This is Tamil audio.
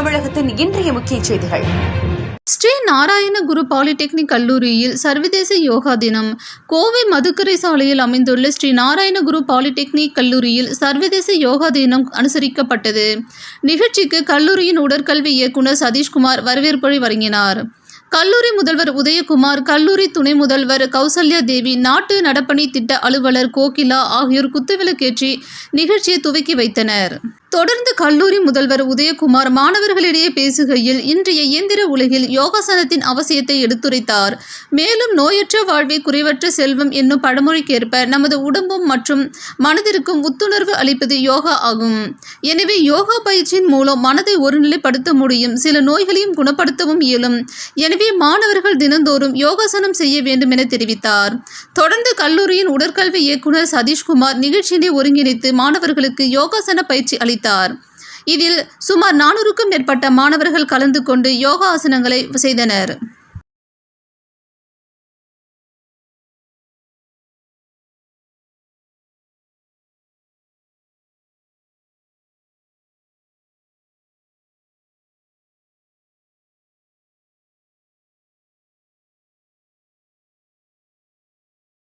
தமிழகத்தின் இன்றைய முக்கிய செய்திகள். ஸ்ரீ நாராயண குரு பாலிடெக்னிக் கல்லூரியில் சர்வதேச யோகா தினம். கோவை மதுக்கரை சாலையில் அமைந்துள்ள ஸ்ரீ நாராயண குரு பாலிடெக்னிக் கல்லூரியில் சர்வதேச யோகா தினம் அனுசரிக்கப்பட்டது. நிகழ்ச்சிக்கு கல்லூரியின் உடற்கல்வி இயக்குனர் சதீஷ்குமார் வரவேற்புரை வழங்கினார். கல்லூரி முதல்வர் உதயகுமார் கல்லூரி துணை முதல்வர் கௌசல்யா தேவி நாட்டு நடப்பணி திட்ட அலுவலர் கோகிலா ஆகியோர் குத்துவிளக்கேற்றி நிகழ்ச்சியை துவக்கி வைத்தனர். தொடர்ந்து கல்லூரி முதல்வர் உதயகுமார் மாணவர்களிடையே பேசுகையில் இன்றைய இயந்திர உலகில் யோகாசனத்தின் அவசியத்தை எடுத்துரைத்தார். மேலும் நோயற்ற வாழ்வை குறைவற்ற செல்வம் என்னும் பழமொழிக்கேற்ப நமது உடம்பும் மற்றும் மனதிற்கும் புத்துணர்வு அளிப்பது யோகா ஆகும். எனவே யோகா பயிற்சியின் மூலம் மனதை ஒருநிலைப்படுத்த முடியும். சில நோய்களையும் குணப்படுத்தவும் இயலும். எனவே மாணவர்கள் தினந்தோறும் யோகாசனம் செய்ய வேண்டும் என தெரிவித்தார். தொடர்ந்து கல்லூரியின் உடற்கல்வி இயக்குனர் சதீஷ்குமார் நிகழ்ச்சியினை ஒருங்கிணைத்து மாணவர்களுக்கு யோகாசன பயிற்சி அளித்தார். இதில் சுமார் நானூறுக்கும் மேற்பட்ட மாணவர்கள் கலந்து கொண்டு யோகா ஆசனங்களை செய்தனர்.